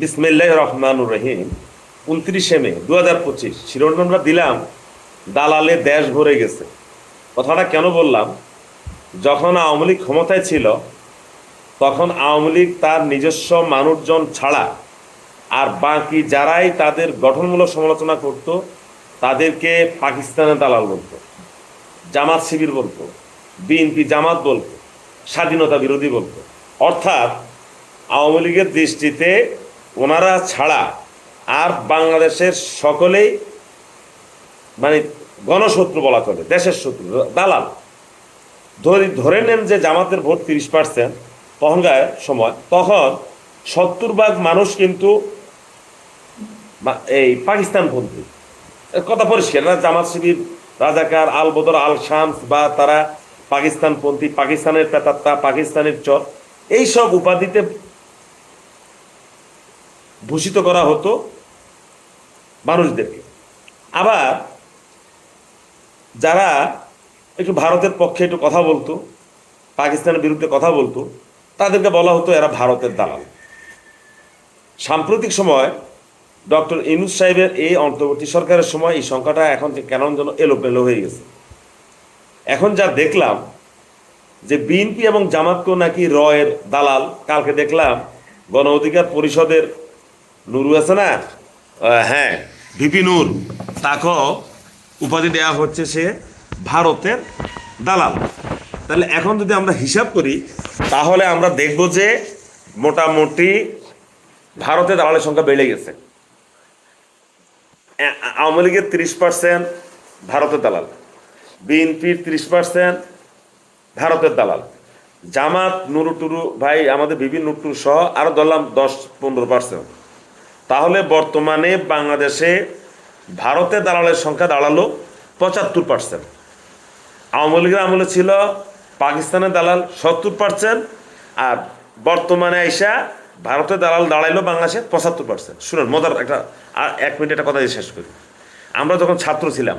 বিসমিল্লাহ রহমানুর রহিম। উনত্রিশে মে দু হাজার পঁচিশ শিরোনামটা দিলাম, দালালে দেশ ভরে গেছে। কথাটা কেন বললাম? যখন আওয়ামী লীগ ক্ষমতায় ছিল, তখন আওয়ামী লীগ তার নিজস্ব মানুষজন ছাড়া আর বাকি যারাই তাদের গঠনমূলক সমালোচনা করত, তাদেরকে পাকিস্তানের দালাল বলতো, জামাত শিবির বলত, বিএনপি জামাত বলত, স্বাধীনতা বিরোধী বলতো। অর্থাৎ আওয়ামী লীগের দৃষ্টিতে ওনারা ছাড়া আর বাংলাদেশের সকলেই মানে গণশত্রু বলা চলে, দেশের শত্রু, দালাল। ধরে ধরে নেন যে জামাতের ভোট তিরিশ পার্সেন্ট তখনকার সময়, তখন সত্তর ভাগ মানুষ কিন্তু এই পাকিস্তানপন্থী। কথা পরিষ্কার না, জামাত শিবির, রাজাকার আল বদর আল শামস বা তারা পাকিস্তানপন্থী, পাকিস্তানের পেতাত্তা পাকিস্তানের চর, এইসব উপাধিতে ভূষিত করা হতো মানুষদেরকে। আবার যারা একটু ভারতের পক্ষে একটু কথা বলতো, পাকিস্তানের বিরুদ্ধে কথা বলতো, তাদেরকে বলা হতো এরা ভারতের দালাল। সাম্প্রতিক সময় ডক্টর ইনুস সাহেবের এই অন্তর্বর্তী সরকারের সময় এই সংখ্যাটা এখন কেন যেন এলোমেলো হয়ে গেছে। এখন যা দেখলাম, যে বিএনপি এবং জামাতকেও নাকি রয়ের দালাল, কালকে দেখলাম গণ অধিকার পরিষদের নুরু আছে না? হ্যাঁ। ভিপি নূর তাকেও উপাধি দেওয়া হচ্ছে সে ভারতের দালাল। তাহলে এখন যদি আমরা হিসাব করি, তাহলে আমরা দেখব যে মোটামুটি ভারতে দালালের সংখ্যা বেড়ে গেছে। আওয়ামী লীগের তিরিশ পার্সেন্ট, ভারতের দালাল। বিএনপির তিরিশ পার্সেন্ট, ভারতের দালাল। জামাত নুরু টুরু ভাই, আমাদের বিভিন্ন নুটুর সহ আরও ধরলাম দশ পনেরো পার্সেন্ট। তাহলে বর্তমানে বাংলাদেশে ভারতে দালালের সংখ্যা দাঁড়াল পঁচাত্তর পার্সেন্ট আওয়ামী লীগের আমলে ছিল পাকিস্তানের দালাল সত্তর পার্সেন্ট আর বর্তমানে আইসা ভারতের দালাল দাঁড়াইলো বাংলাদেশে পঁচাত্তর পার্সেন্ট শুনুন, মজার একটা, আর এক মিনিট একটা কথা দিয়ে শেষ করি। আমরা যখন ছাত্র ছিলাম,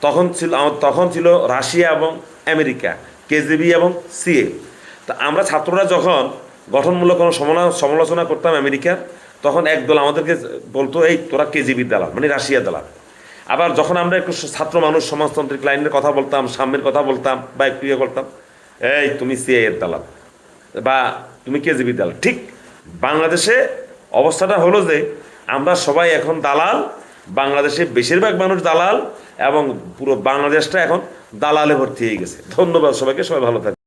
তখন ছিল তখন ছিল রাশিয়া এবং আমেরিকা, কেজিবি এবং সিএ। তা আমরা ছাত্ররা যখন গঠনমূলক কোনো সমালো- সমালোচনা করতাম আমেরিকার তখন একদল আমাদেরকে বলতো, এই, তোরা কেজিবির দালাল মানে রাশিয়া দালাল। আবার যখন আমরা একটু ছাত্র মানুষ, সমাজতান্ত্রিক লাইনের কথা বলতাম, সাম্যের কথা বলতাম, বা একটু ইয়ে করতাম, এই, তুমি সিআই এর দালাল বা তুমি কেজিবি দালাল। ঠিক বাংলাদেশে অবস্থাটা হলো যে, আমরা সবাই এখন দালাল, বাংলাদেশে বেশিরভাগ মানুষ দালাল এবং পুরো বাংলাদেশটা এখন দালালে ভর্তি হয়ে গেছে। ধন্যবাদ সবাইকে, সবাই ভালো থাকবে